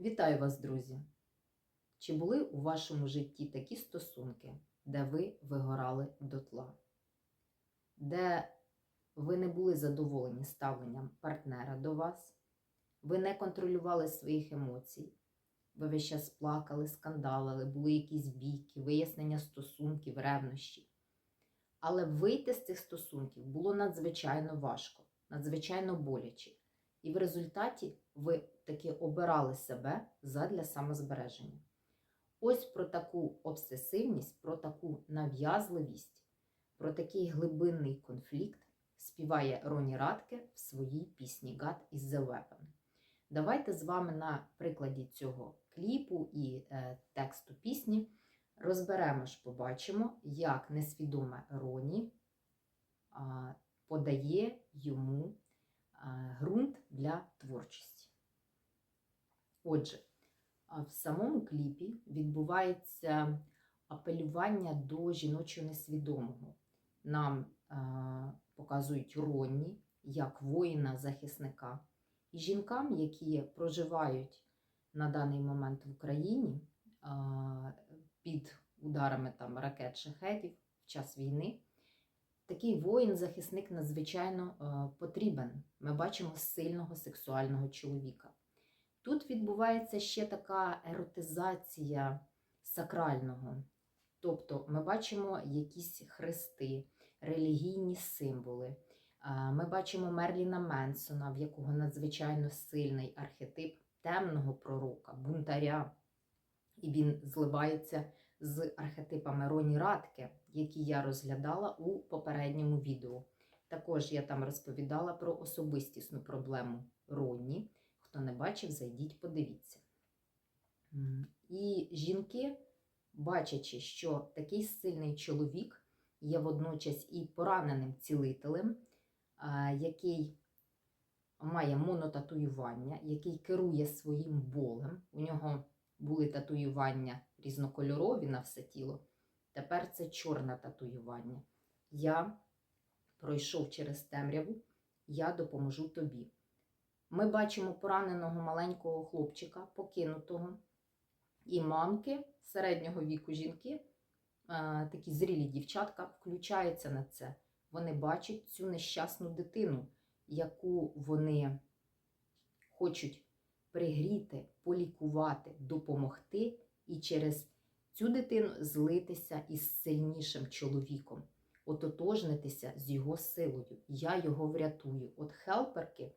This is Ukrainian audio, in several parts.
Вітаю вас, друзі! Чи були у вашому житті такі стосунки, де ви вигорали дотла? Де ви не були задоволені ставленням партнера до вас, ви не контролювали своїх емоцій, ви весь час плакали, скандалили, були якісь бійки, вияснення стосунків, ревнощі. Але вийти з цих стосунків було надзвичайно важко, надзвичайно боляче. І в результаті ви таки обирали себе задля самозбереження. Ось про таку обсесивність, про таку нав'язливість, про такий глибинний конфлікт співає Роні Радке в своїй пісні God is the Weapon. Давайте з вами на прикладі цього кліпу і е, тексту пісні розберемо ж, побачимо, як несвідоме Роні а, подає йому ґрунт для творчості. Отже, в самому кліпі відбувається апелювання до жіночого несвідомого. Нам показують Ронні як воїна-захисника. І жінкам, які проживають на даний момент в Україні під ударами там, ракет шахетів в час війни, Такий воїн-захисник надзвичайно е, потрібен. Ми бачимо сильного сексуального чоловіка. Тут відбувається ще така еротизація сакрального. Тобто ми бачимо якісь хрести, релігійні символи. Ми бачимо Мерліна Менсона, в якого надзвичайно сильний архетип темного пророка, бунтаря. І він зливається з архетипами Роні Радке, які я розглядала у попередньому відео. Також я там розповідала про особистісну проблему Ронні. Хто не бачив, зайдіть, подивіться. І жінки, бачачи, що такий сильний чоловік є водночас і пораненим цілителем, який має монотатуювання, який керує своїм болем. У нього були татуювання різнокольорові на все тіло. Тепер це чорне татуювання. Я пройшов через темряву, я допоможу тобі. Ми бачимо пораненого маленького хлопчика, покинутого, і мамки середнього віку жінки, такі зрілі дівчатка, включаються на це. Вони бачать цю нещасну дитину, яку вони хочуть пригріти, полікувати, допомогти і через цю дитину злитися із сильнішим чоловіком, ототожнитися з його силою. Я його врятую. От хелперки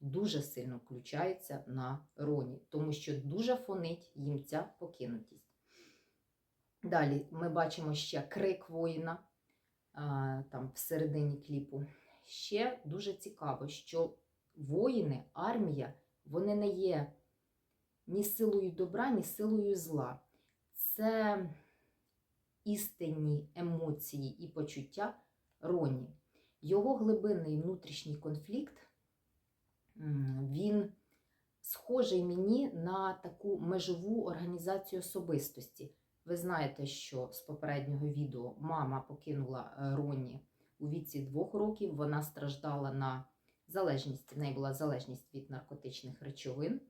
дуже сильно включаються на роні, тому що дуже фонить їм ця покинутість. Далі ми бачимо ще крик воїна там всередині кліпу. Ще дуже цікаво, що воїни, армія вони не є ні силою добра, ні силою зла. Це істинні емоції і почуття Роні. Його глибинний внутрішній конфлікт, він схожий мені на таку межову організацію особистості. Ви знаєте, що з попереднього відео мама покинула е, Роні у віці двох років, вона страждала на залежність, в неї була залежність від наркотичних речовин.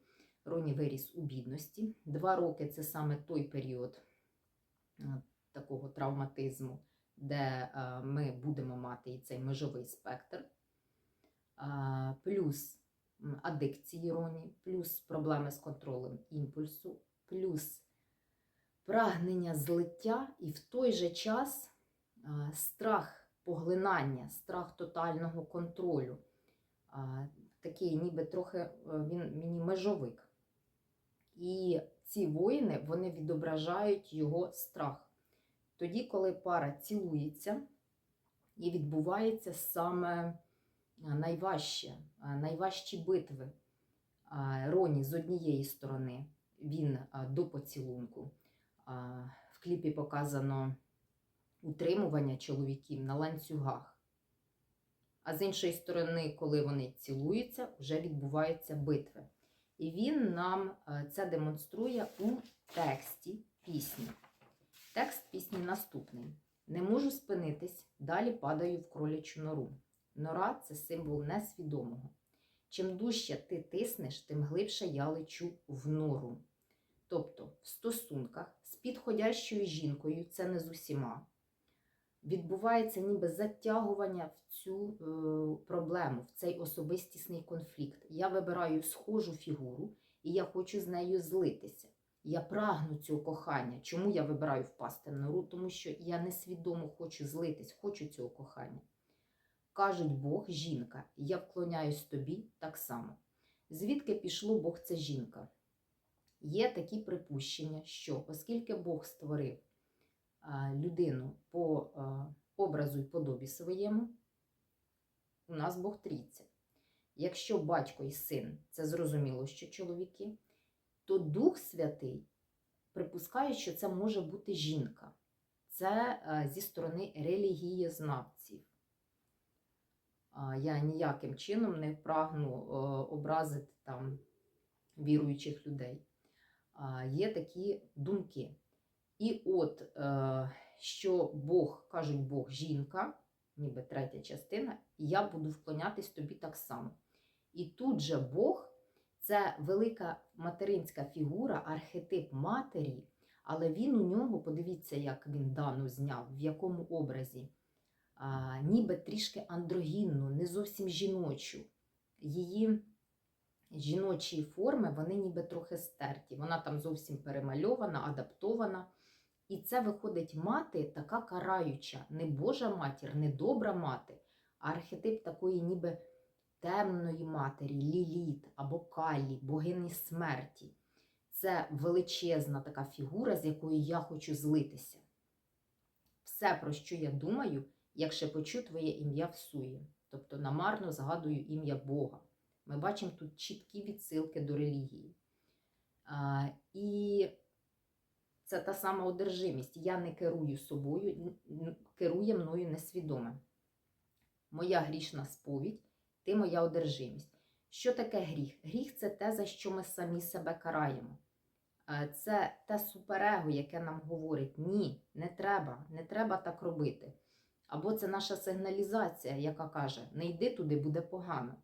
Роні виріс у бідності. Два роки це саме той період е, такого травматизму, де е, ми будемо мати і цей межовий спектр, е, плюс адикції Роні, плюс проблеми з контролем імпульсу, плюс прагнення злиття і в той же час страх поглинання, страх тотального контролю такий, ніби трохи він мені межовик. І ці воїни вони відображають його страх. Тоді, коли пара цілується, і відбувається саме е, найважче, е, найважчі битви. Роні з однієї сторони, він до поцілунку. В кліпі показано утримування чоловіків на ланцюгах. А з іншої сторони, коли вони цілуються, вже відбуваються битви. І він нам е, це демонструє у тексті пісні. Текст пісні наступний: Не можу спинитись, далі падаю в кролячу нору. Нора це символ несвідомого. Чим дужче ти тиснеш, тим глибше я лечу в нору. Тобто в стосунках з підходящою жінкою, це не з усіма, відбувається ніби затягування в цю е, проблему, в цей особистісний конфлікт. Я вибираю схожу фігуру, і я хочу з нею злитися. Я прагну цього кохання. Чому я вибираю впасти в нору? Тому що я несвідомо хочу злитись, хочу цього кохання. Кажуть Бог, жінка, я вклоняюсь тобі так само. Звідки пішло Бог це жінка? Є такі припущення, що оскільки Бог створив людину по образу і подобі своєму, у нас Бог трійця. Якщо батько і син, це зрозуміло, що чоловіки, то Дух Святий припускає, що це може бути жінка. Це зі сторони релігієзнавців. Я ніяким чином не прагну е, образити там віруючих людей. Є такі думки. І от, е, що Бог, кажуть Бог, жінка, ніби третя частина, я буду вклонятись тобі так само. І тут же Бог це велика материнська фігура, архетип матері, але він у нього, подивіться, як він дану зняв, в якому образі а, ніби трішки андрогінну, не зовсім жіночу. Її жіночі форми, вони ніби трохи стерті. Вона там зовсім перемальована, адаптована. І це виходить мати така караюча, не Божа матір, не добра мати, а архетип такої ніби темної матері, ліліт або калі, богині смерті. Це величезна така фігура, з якою я хочу злитися. Все, про що я думаю, як шепочу твоє ім'я всує. Тобто намарно згадую ім'я Бога. Ми бачимо тут чіткі відсилки до релігії. А, і це та сама одержимість. Я не керую собою, керує мною несвідоме. Моя грішна сповідь, ти моя одержимість. Що таке гріх? Гріх це те, за що ми самі себе караємо. Це те суперего, яке нам говорить: ні, не треба, не треба так робити. Або це наша сигналізація, яка каже: не йди туди, буде погано.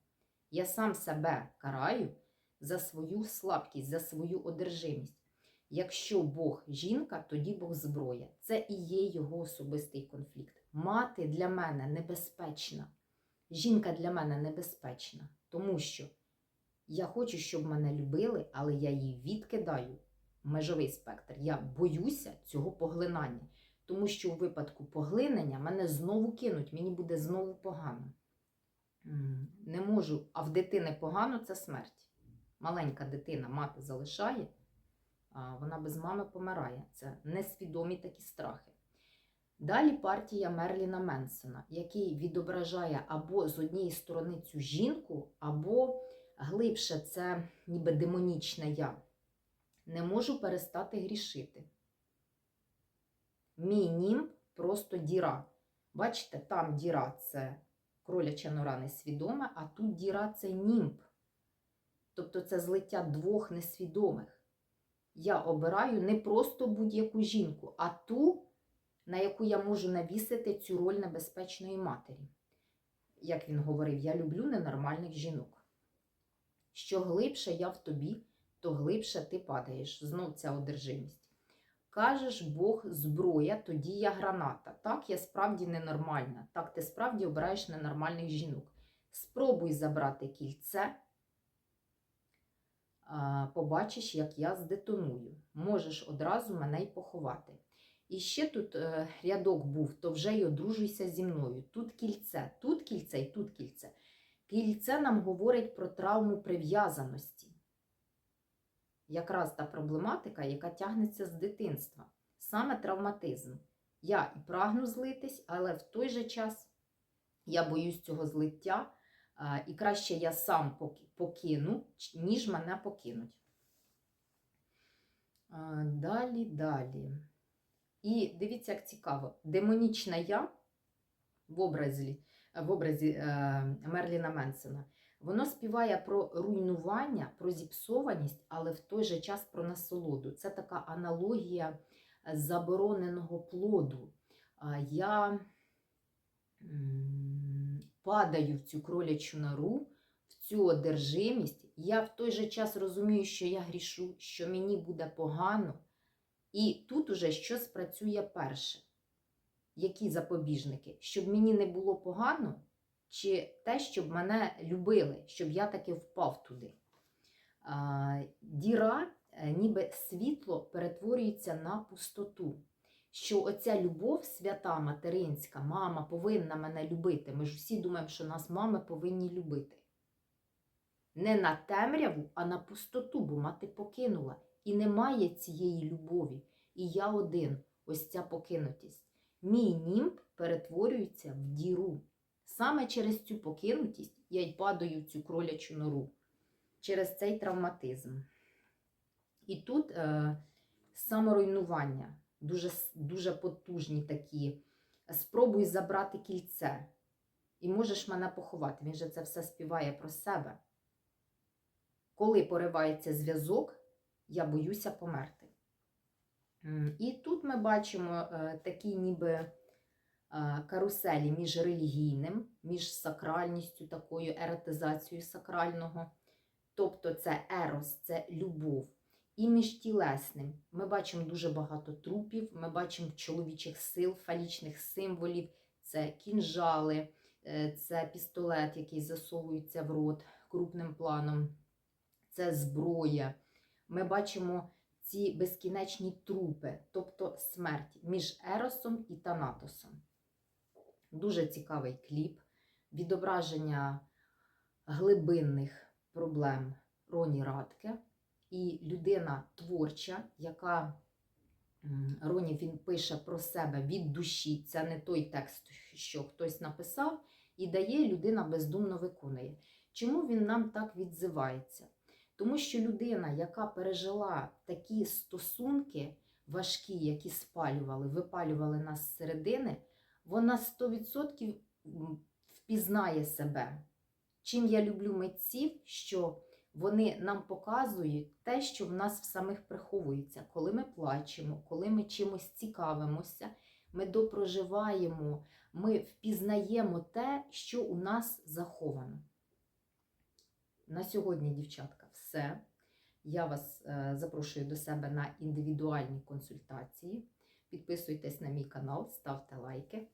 Я сам себе караю за свою слабкість, за свою одержимість. Якщо Бог жінка, тоді Бог зброя. Це і є його особистий конфлікт. Мати для мене небезпечна. Жінка для мене небезпечна, тому що я хочу, щоб мене любили, але я її відкидаю. Межовий спектр. Я боюся цього поглинання, тому що у випадку поглинення мене знову кинуть, мені буде знову погано. Не можу, а в дитини погано це смерть. Маленька дитина мати залишає, вона без мами помирає. Це несвідомі такі страхи. Далі партія Мерліна Менсона, який відображає або з однієї сторони цю жінку, або глибше це ніби демонічне я. Не можу перестати грішити. Мій німб просто діра. Бачите, там діра це кроляча нора несвідоме, а тут діра це німб. Тобто це злиття двох несвідомих. Я обираю не просто будь-яку жінку, а ту, на яку я можу навісити цю роль небезпечної матері. Як він говорив, я люблю ненормальних жінок. Що глибше я в тобі, то глибше ти падаєш. Знов ця одержимість. Кажеш Бог зброя, тоді я граната. Так, я справді ненормальна. Так, ти справді обираєш ненормальних жінок. Спробуй забрати кільце, побачиш, як я здетоную. Можеш одразу мене й поховати. І ще тут е, рядок був, то вже й одружуйся зі мною. Тут кільце, тут кільце і тут кільце. Кільце нам говорить про травму прив'язаності якраз та проблематика, яка тягнеться з дитинства, саме травматизм. Я і прагну злитись, але в той же час я боюсь цього злиття, і краще я сам покину, ніж мене покинуть. Далі, далі. І дивіться, як цікаво, демонічна я в образі в образі е, Мерліна Менсена Воно співає про руйнування, про зіпсованість, але в той же час про насолоду. Це така аналогія забороненого плоду. Я падаю в цю кролячу нору, в цю одержимість, я в той же час розумію, що я грішу, що мені буде погано. І тут уже що спрацює перше? Які запобіжники? Щоб мені не було погано, чи те, щоб мене любили, щоб я таки впав туди. Діра, е, ніби світло перетворюється на пустоту. Що оця любов свята материнська, мама повинна мене любити. Ми ж всі думаємо, що нас мами повинні любити. Не на темряву, а на пустоту, бо мати покинула. І немає цієї любові. І я один, ось ця покинутість. Мій німб перетворюється в діру. Саме через цю покинутість я й падаю в цю кролячу нору, через цей травматизм. І тут е, саморуйнування, дуже, дуже потужні такі. Спробуй забрати кільце, і можеш мене поховати. Він же це все співає про себе. Коли поривається зв'язок, я боюся померти. І тут ми бачимо е, такі ніби е, каруселі між релігійним, між сакральністю, такою еретизацією сакрального. Тобто це ерос, це любов. І між тілесним. Ми бачимо дуже багато трупів, ми бачимо чоловічих сил, фалічних символів, це кінжали, е, це пістолет, який засовується в рот крупним планом, це зброя. Ми бачимо ці безкінечні трупи, тобто смерть між Еросом і Танатосом. Дуже цікавий кліп, відображення глибинних проблем Роні Радке. І людина творча, яка м, Роні він пише про себе від душі, це не той текст, що хтось написав, і дає, людина бездумно виконує. Чому він нам так відзивається? Тому що людина, яка пережила такі стосунки важкі, які спалювали, випалювали нас з середини, вона 100% впізнає себе. Чим я люблю митців, що вони нам показують те, що в нас в самих приховується. Коли ми плачемо, коли ми чимось цікавимося, ми допроживаємо, ми впізнаємо те, що у нас заховано. На сьогодні, дівчатка, все. Я вас е, запрошую до себе на індивідуальні консультації. Підписуйтесь на мій канал, ставте лайки.